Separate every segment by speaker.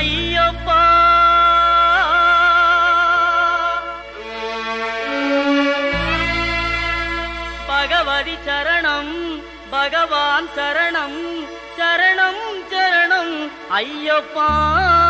Speaker 1: ஐயப்பா. பகவதி சரணம் பகவான் சரணம் சரணம் சரணம் ஐயப்பா.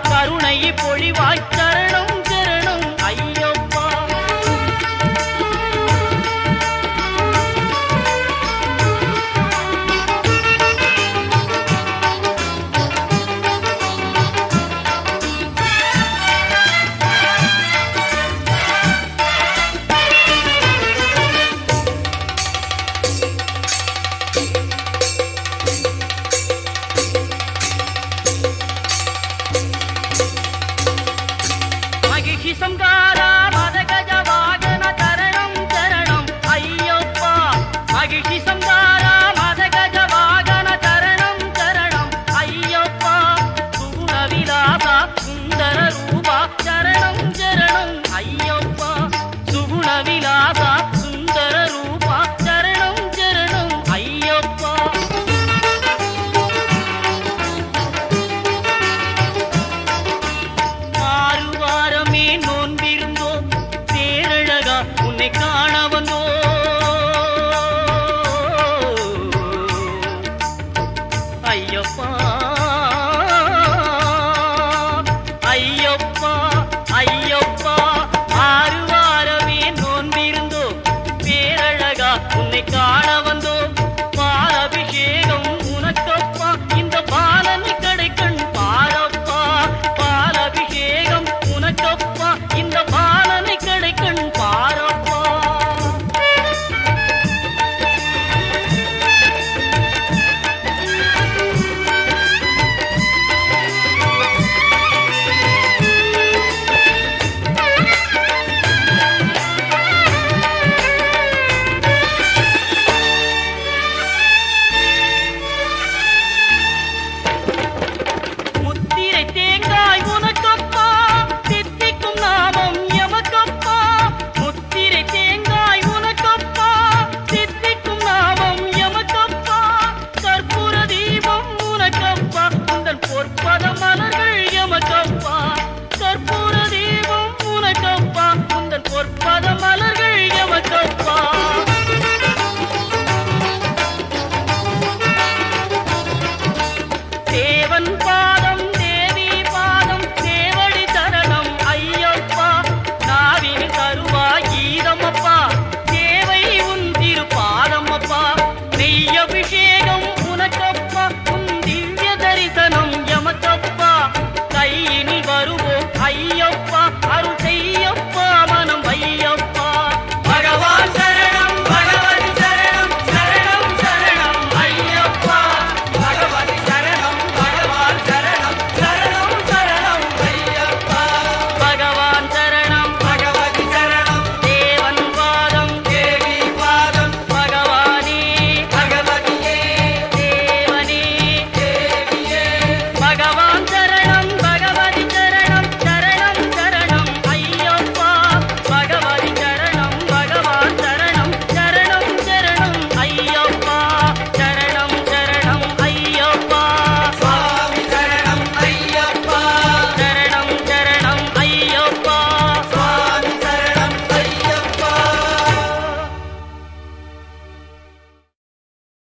Speaker 1: கருணை பொழிவாய்த்த காண வந்தோம். பாலபிஷேகம் உனக்கப்பா. இந்த பாலனை கடை கண் பாலப்பா. பாலபிஷேகம் உனக்கப்பா. இந்த